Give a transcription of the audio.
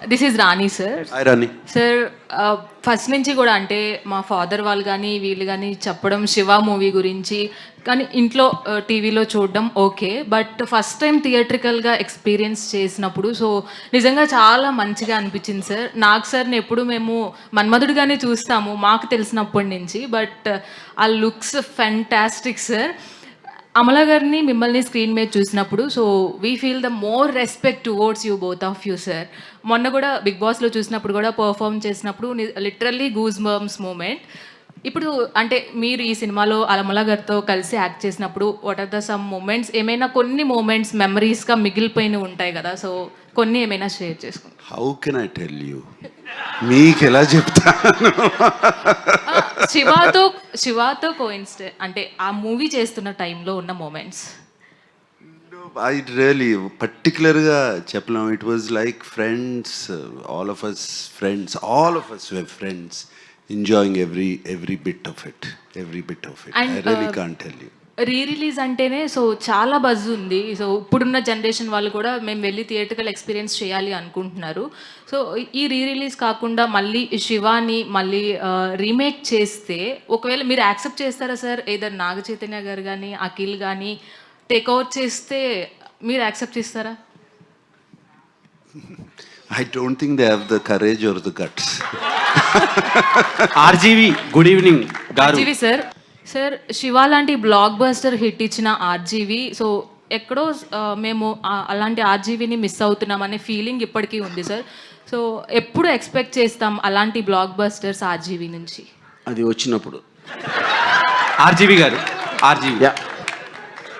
This is Rani sir sir first నుంచి కూడా అంటే మా ఫాదర్ వాళ్ళు కానీ వీళ్ళు కానీ చెప్పడం శివ మూవీ గురించి కానీ ఇంట్లో టీవీలో చూడడం ఓకే బట్ ఫస్ట్ టైం థియేట్రికల్గా ఎక్స్పీరియన్స్ చేసినప్పుడు సో నిజంగా చాలా మంచిగా అనిపించింది సార్ నాకు సార్ని ఎప్పుడు మేము మన్మధుడిగానే చూస్తాము మాకు తెలిసినప్పటి నుంచి. బట్ ఆ లుక్స్ ఫెంటాస్టిక్ సార్ అమలా గారిని మిమ్మల్ని స్క్రీన్ మీద చూసినప్పుడు so we feel the more respect towards you both of you sir మొన్న కూడా బిగ్ బాస్లో చూసినప్పుడు కూడా పర్ఫామ్ చేసినప్పుడు లిటరల్లీ గూజ్ మర్మ్స్ మూమెంట్ ఇప్పుడు అంటే మీరు ఈ సినిమాలో అలమల గారితో కలిసి యాక్ట్ చేసినప్పుడు what are the some moments ఏమైనా కొన్ని మూమెంట్స్ మెమరీస్గా మిగిలిపోయినవి ఉంటాయి కదా సో కొన్ని ఏమైనా షేర్ చేసుకుంటాం how can I tell you మీకు ఎలా చెప్తాను? శివాతో శివాతో కోయిన్స్టే అంటే ఆ మూవీ చేస్తున్న టైంలో ఉన్న మూమెంట్స్ ఐ రియలీ పర్టికులర్గా చెప్పలేం. It was like friends all of us friends all of us friends enjoying every every bit of it every bit of it I really can tell you rerelease అంటేనే so చాలా buzz ఉంది. So ఇప్పుడున్న generation వాళ్ళు కూడా మేము వెళ్ళి theatrical experience చేయాలి అనుకుంటున్నారు. సో ఈ రీ రిలీజ్ కాకుండా మళ్ళీ శివాని మళ్ళీ రీమేక్ చేస్తే ఒకవేళ మీరు యాక్సెప్ట్ చేస్తారా సార్ ఏదర్ నాగ చైతన్య గారు కానీ అఖిల్ కానీ టేక్ ఓవర్ చేస్తే మీరు యాక్సెప్ట్ చేస్తారా? I don't think they have the courage or the guts RGV good evening గారు ఆర్జీవి సార్ సార్ శివ లాంటి బ్లాక్ బస్టర్ హిట్ ఇచ్చిన ఆర్జీవి సో ఎక్కడో మేము అలాంటి ఆర్జీవిని మిస్ అవుతున్నాం అనే ఫీలింగ్ ఇప్పటికీ ఉంది సార్. సో ఎప్పుడు ఎక్స్పెక్ట్ చేస్తాం అలాంటి బ్లాక్ బస్టర్స్ ఆర్జీవి నుంచి? అది వచ్చినప్పుడు. ఆర్జీవి గారు. ఆర్జీవి